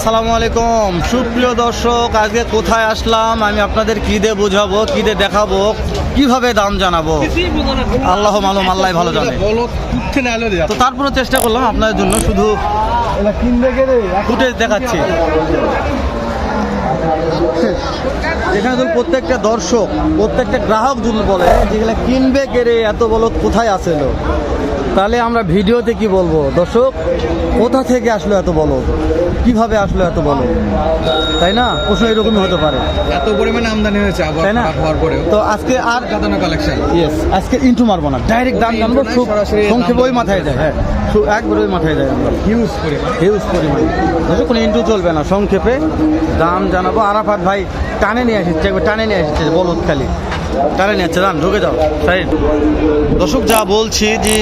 সালামু আলাইকুম। সুপ্রিয় দর্শক, আজকে কোথায় আসলাম? আমি আপনাদের কি দিয়ে বোঝাবো, কি দিয়ে দেখাবো, কীভাবে দাম জানাব? আল্লাহ মালুম, আল্লাহ ভালো জানে। তো তারপরে চেষ্টা করলাম আপনাদের জন্য শুধু ফুটেজ দেখাচ্ছি। এখানে যদি প্রত্যেকটা দর্শক, প্রত্যেকটা গ্রাহক যদি বলে যেগুলো কিনবে কেড়ে এত বলো কোথায় আসলো তাহলে আমরা ভিডিওতে কি বলব? দর্শক, কোথা থেকে আসলো এত বলো কীভাবে আসলো এত বলো তাই না? প্রশ্ন এরকমই হতে পারে। এত পরিমাণে আমদানি হয়েছে আবার তাই না? হওয়ার পরে তো আজকে আর কাতানো কালেকশন ইয়েস আজকে ইন্টু মারবো না। ডাইরেক্ট দাম জানব খুব সংক্ষেপে ওই মাথায় যায় হ্যাঁ। একবারে ওই মাথায় যায় আমরা হিউজ পরিমাণ। হিউজ পরিমাণ। কোনো ইন্টু চলবে না সংক্ষেপে দাম জানাব। আরাফাত ভাই টানে নিয়ে আসছে একবার টানে নিয়ে আসছে বলদ খালি। টানে নিয়ে আসছে দাম ঢুকে যাও। সাইড দর্শক যা বলছি যে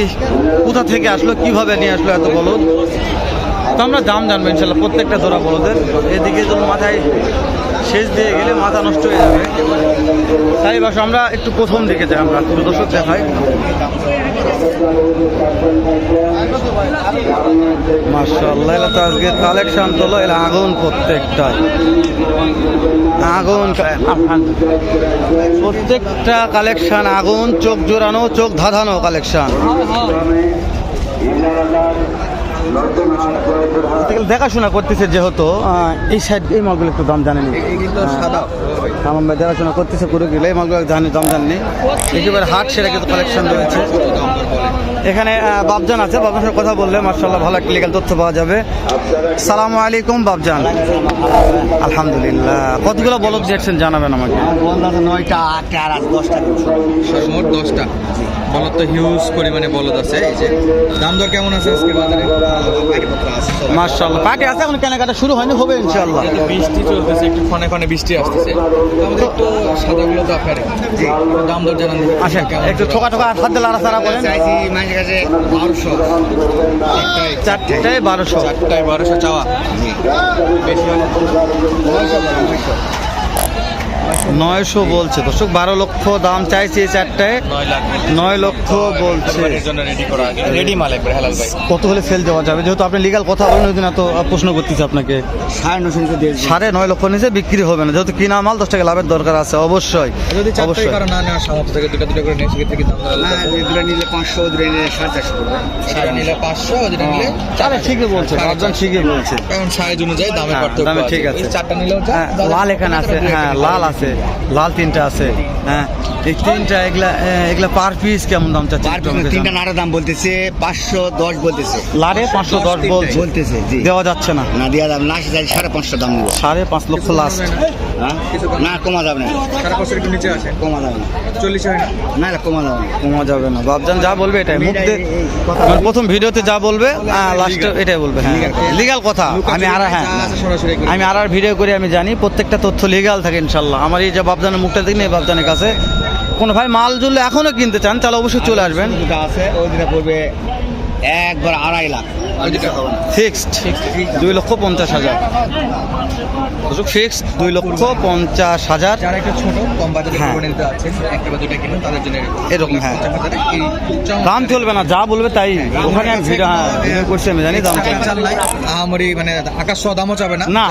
কোথা থেকে আসলো কীভাবে নিয়ে আসলো এত বলদ তো আমরা দাম জানব ইনশাল্লাহ, প্রত্যেকটা ধরা বলদের। এদিকে যদি মাথায় শেষ দিয়ে গেলে মাথা নষ্ট হয়ে যাবে। তাই বাস, আমরা একটু প্রথম দিকে যাই, আমরা একটু দর্শক দেখাই। তো তোলো আগুন প্রত্যেকটা আগুন, প্রত্যেকটা কালেকশন আগুন, চোখ জোরানো চোখ ধাঁধানো কালেকশন দেখাশোনা করতেছে যেহেতু। এই সাইড এই মালগুলো একটু দাম জানেনি এগুলো সাদা। আমার ভাই দেখাশোনা করতেছে করে গেলে এই মালগুলো জানি দাম জানেনি একেবারে হাট সেরা কিন্তু কালেকশন রয়েছে। এখানে বাবজান আছে বাবজানের সাথে কথা বললে মার্শাল্লাহ ভালো একটা লিগাল তথ্য পাওয়া যাবে। সালামু আলাইকুম বাবজান আলহামদুলিল্লাহ। কতগুলো বলক দেখছেন জানাবেন আমাকে। নয়টা আটটা আর দশটা দশটা। বলদ তো হিউজ পরিমাণে বলদ আছে। এই যে দাম দর কেমন আছে আজকে বাজারে? মার্শাল্লাহ পার্টি আছে এখন কেনাকাটা শুরু হয়নি হবে ইনশাল্লাহ বৃষ্টি চলতেছে একটু ক্ষণে ক্ষণে বৃষ্টি আসতেছে। আমাদের একটু সাদাগুলো তো আকারে দাম দর জানান কেমন একটু ঠোকা ঠোকা হাত দিয়ে লাড়াচাড়া করেন। চাইছি মানুষের কাছে বারোশো। চারটায় বারোশো। চারটায় বারোশো চাওয়া। বেশি হলে নয়শো বলছে। দর্শক বারো লক্ষ দাম চাইছে এই চারটায়। নয় লক্ষ বলছে। রেডি মাল একবার হেলাল ভাই। কত হলে সেল দেওয়া যাবে? যেহেতু আপনি লিগাল কথা বলেন ওই দিন এত প্রশ্ন করতেছি আপনাকে। সাড়ে নয় লক্ষ নিচে বিক্রি হবে না। যেহেতু কিনা মাল দশ টাকা লাভের দরকার আছে অবশ্যই। যদি অবশ্যই। ঠিকই বলছে। সাড়ে ঠিকই বলছে। হ্যাঁ, দামে ঠিক আছে। এই চারটা নিলেও হ্যাঁ, লাল এখানে আছে। হ্যাঁ লাল আছে। লাল তিনটা আছে। হ্যাঁ এই তিনটা এগুলা এগুলা পার পিস কেমন দাম চাচ্ছে তিনটা নাড়া দাম বলতেছে পাঁচশো দশ বলতেছে। লারে পাঁচশো দশ বলছে। বলতেছে দেওয়া যাচ্ছে না। না দেওয়া দাম লাস্ট যাই সাড়ে পাঁচশো দাম সাড়ে পাঁচ লক্ষ লাস্ট হ্যাঁ? না কমা যাবে না। সাড়ে পাঁচশোর একটু নিচে আছে। কমা যাবে না। চল্লিশ হয় না। কমা যাবে না। কমা যাবে না। বাবজান যা বলবে এটাই। মুখ দিয়ে প্রথম ভিডিওতে যা বলবে লাস্টে এটাই বলবে হ্যাঁ। লিগাল কথা। আমি আর হ্যাঁ। আমি আর আর ভিডিও করে আমি জানি। প্রত্যেকটা তথ্য লিগাল থাকে ইনশাল্লাহ। আমার এই যে বাবদানের মুখটা দেখিনি এই বাবদানের কাছে। কোনো ভাই মাল জুড়লে এখনও কিনতে চান, তাহলে অবশ্যই চলে আসবেন। যেটা আছে, ওই দিনে পড়বে একবার আড়াই লাখ। যেটা ফিক্সড? দুই লক্ষ পঞ্চাশ হাজার। ফিক্সড? দুই লক্ষ পঞ্চাশ হাজার। যারা একটু ছোট কম বাজেটে হ্যাঁ। নিতে আছেন একটা বা দুটা কিনুন তাদের জন্য এরকম, হ্যাঁ। দাম চলবে না যা বলবে তাই। ওখানে আমি ভিডিও হ্যাঁ করছি আমি জানি দাম মানে আকাশ ছোঁয়া দামও চাবে না না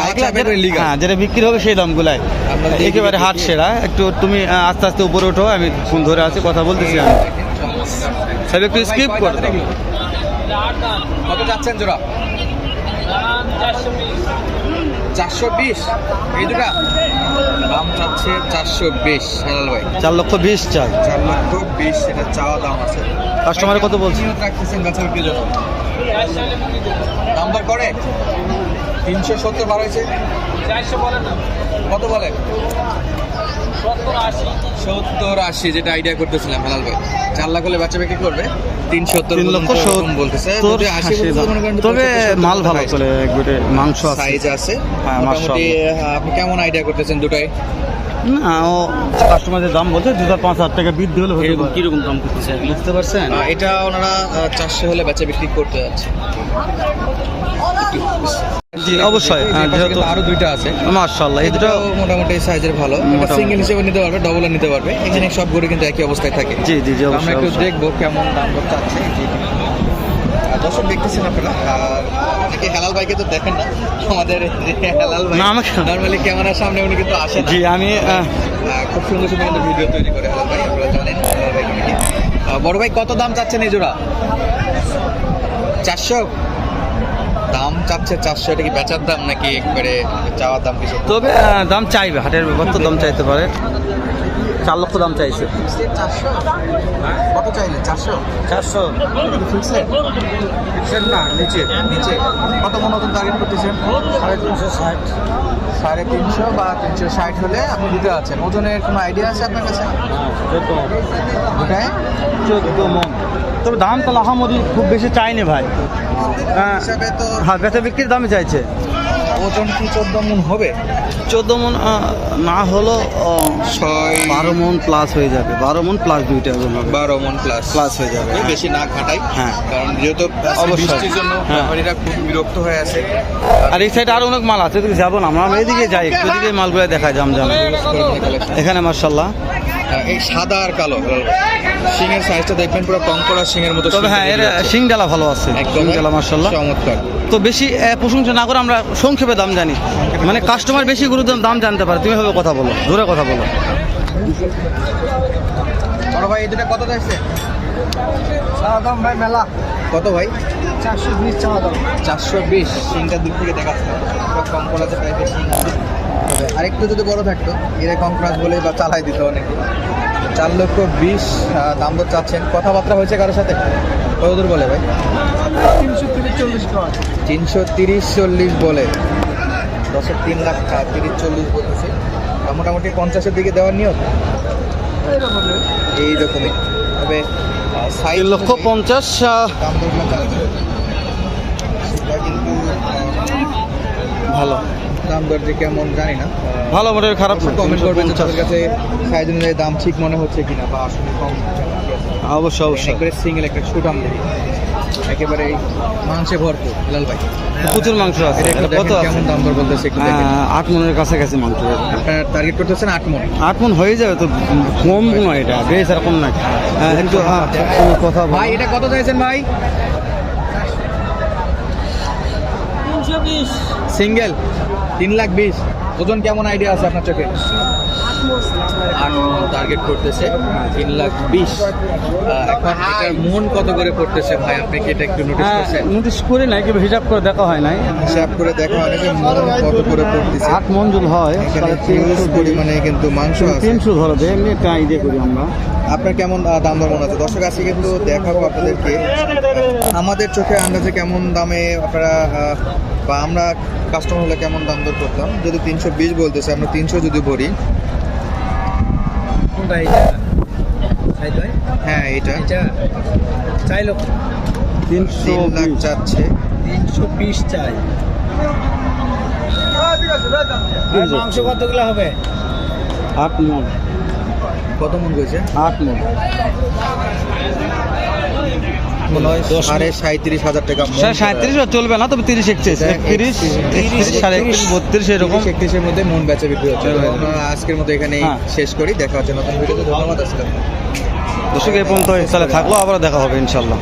হ্যাঁ যেটা বিক্রি হবে সেই দামগুলাই। একেবারে হাট সেরা। একটু তুমি আস্তে আস্তে উপরে ওঠো আমি ফোন ধরে আছি কথা বলতেছি আমি। একটু স্কিপ করে দাও। কত যাচ্ছেন জোড়া? চারশো বিশ। এই দুটা? দাম চাচ্ছে চারশো বিশ হেলাল ভাই। চার লক্ষ বিশ চাই। চার লক্ষ বিশ এটা চাওয়া দাম আছে। কাস্টমারে কত বলছে? রাখতেছেন গাছের বিক্রির জন্য। দাম দর করে? তিনশো সত্তর বার হয়েছে। কত বলে? সত্তর আশি যেটা আইডিয়া করতেছিলাম হালাল ভাই। চার লাখ হলে বাচ্চা বিক্রি করবে। তিন সত্তর লক্ষ বলতেছে। তবে মাল ভালো চলে মাংস সাইজ আছে। হ্যাঁ, মোটামুটি আপনি কেমন আইডিয়া করতেছেন দুটাই? না ও কাস্টমারদের দাম বলছে দু হাজার পাঁচ হাজার টাকা বৃদ্ধি হলে। কীরকম দাম করতেছে? বুঝতে পারছেন? এটা ওনারা চারশো হলে বেচা বিক্রি করতে যাচ্ছে। জি অবশ্যই। হ্যাঁ, পাশে যেহেতু আরও দুইটা আছে। মার্শাল্লাহ এই দুটো মোটামুটি সাইজের ভালো। সিঙ্গেল হিসেবে নিতে পারবে ডবল নিতে পারবে। এখানে সব গরু কিন্তু একই অবস্থায় থাকে। জি জি জি আমরা একটু দেখব কেমন দাম জি। আর দর্শক দেখতেছেন আপনারা আর অনেকে হেলাল ভাইকে তো দেখেন না। আমাদের হেলাল ভাই আমাকে- নর্মালি ক্যামেরার সামনে উনি কিন্তু আসেন জি আমি খুব সুন্দর সুন্দর কিন্তু ভিডিও তৈরি করে হেলাল ভাই আপনারা জানেন হেলাল ভাই বড় ভাই কত দাম চাচ্ছেন এই জোড়া? চারশো? দাম চাচ্ছে চারশো এটা কি বেচার দাম নাকি একবারে চাওয়ার দাম কিছু? তবে দাম চাইবে হাটের ব্যাপার তো দাম চাইতে পারে। চার লক্ষ দাম চাইছে। চারশো কত চাইলে? চারশো? চারশো। না নিচে। নিচে। কত মন নতুন টার্গেট করতেছেন? সাড়ে তিনশো ষাট। সাড়ে তিনশো বা তিনশো ষাট হলে আপনি দিতে আছেন ওজনের কোনো আইডিয়া আছে আপনার কাছে? ওটাই চোদ্দ মন। তবে দাম তো লাহামরি খুব বেশি চাইনি ভাই। হ্যাঁ। হ্যাঁ বেচা বিক্রির দামে চাইছে। ওজন কি চোদ্দ মন হবে? চোদ্দ মন না হলো ছয় বারো মন প্লাস হয়ে যাবে। বারো মন প্লাস দুইটা ওজন হবে। বারো মন প্লাস প্লাস হয়ে যাবে হ্যাঁ। বেশি না ঘাটাই হ্যাঁ। কারণ যেহেতু অবশ্যই। বৃষ্টির জন্য। ব্যাপারীরা খুব বিরক্ত হয়ে আছে। আর এই সাইডে আরও অনেক মাল আছে যাব না। আমরা এদিকে যাই একটু এদিকে মালগুলো দেখা জাম জাম এখানে মার্শাল্লাহ এই সাদা আর কালো। সিংয়ের সাইজটা দেখবেন পুরো কঙ্কড়া সিংয়ের মতো তবে হ্যাঁ এর শিং ডালা ভালো আছে একদম ডালা মার্শাল্লাহ চমৎকার। তো বেশি প্রশংসা না করে আমরা সংক্ষেপে দাম জানি। মানে কাস্টমার বেশি গুরুত্ব দাম জানতে পারে তুমি ভাবে কথা বলো জোরে কথা বলো। বড় ভাই এই দুটা কত যাচ্ছে দাম ভাই মেলা। কত ভাই? চারশো বিশ চাওয়া দাম। চারশো বিশ সিংটার দিক থেকে দেখাচ্ছে। কম সিং আছে তবে আরেকটু যদি বড় থাকতো এর কম ক্রাস বলে বা চালাই দিত অনেকে। চার লক্ষ বিশ দাম দর চাচ্ছেন। কথাবার্তা হয়েছে কারোর সাথে? কত দূর বলে ভাই? তিনশো তিরিশ চল্লিশ তিনশো তিরিশ চল্লিশ বলে। দশের তিন লাখ তিরিশ চল্লিশ বলতেছে। মোটামুটি পঞ্চাশের দিকে দেওয়ার নিয়ত এইরকমই। তবে তিন লক্ষ পঞ্চাশ দাম দরগুলো। কিন্তু ভালো। দাম দর যে কেমন জানি না। ভালো মোটামুটি খারাপ কমেন্ট করবেন তাদের কাছে সাইজ অনুযায়ী দাম ঠিক মনে হচ্ছে কিনা বা আসলে কম অবশ্যই অবশ্যই। একবারে সিঙ্গেল একটা শুটাম দেখি একেবারে মাংসে ভরপুর লাল ভাই। প্রচুর মাংস আছে। এটা কত কেমন দাম দর বলতেছে একটু দেখেন। আট মনের কাছাকাছি মাংস। আপনার টার্গেট করতেছেন আট মন আট মন হয়ে যাবে তো কম নয় এটা বেশ আর কম নয়। হ্যাঁ, হ্যাঁ, কথা ভাই এটা কত চাইছেন ভাই? সিঙ্গেল তিন লাখ বিশ। ওজন কেমন আইডিয়া আছে আপনার চোখে? আট মন টার্গেট করতেছে তিন লাখ বিশ। এখন এটার মন কত করে পড়তেছে ভাই? আপনি কি এটা একটু নোটিস হ্যাঁ করছেন? নোটিস করি নাই কিন্তু হিসাব করে দেখা হয় নাই। হিসাব করে দেখা হয় না যে মন কত করে পড়তেছে আট মন যদি হয় তাহলে তিনশো পরিমাণে কিন্তু মাংস তিনশো ধরবে এমনি একটা আইডিয়া করি আমরা। আপনার কেমন দাম দর মনে আছে? দর্শক আজকে কিন্তু দেখাবো আপনাদেরকে আমাদের চোখে আন্দাজে কেমন দামে আপনারা বা আমরা কাস্টমার হলে কেমন দাম দর করতাম। যদি তিনশো বিশ বলতেছে আমরা তিনশো যদি ভরি হ্যাঁ? এটা চাই চাইলো তিনশো তিন লাখ চাচ্ছে। তিনশো বিশ চাই। মাংস কতগুলো হবে? আট মন। কত মন রয়েছে আট মন। হয় সাড়ে সাঁত্রিশ হাজার টাকা সাঁত্রিশ চলবে না তবে তিরিশ একত্রিশ সাড়ে একত্রিশ বত্রিশ এরকম। একত্রিশের মধ্যে মন বেচা বিক্রি হচ্ছে। আজকের মতো এখানেই হ্যাঁ। শেষ করি। দেখা হচ্ছে নতুন ভিডিওতে। ধন্যবাদ আসসালাম দর্শক এই পর্যন্ত থাকল আবার দেখা হবে ইনশাল্লাহ।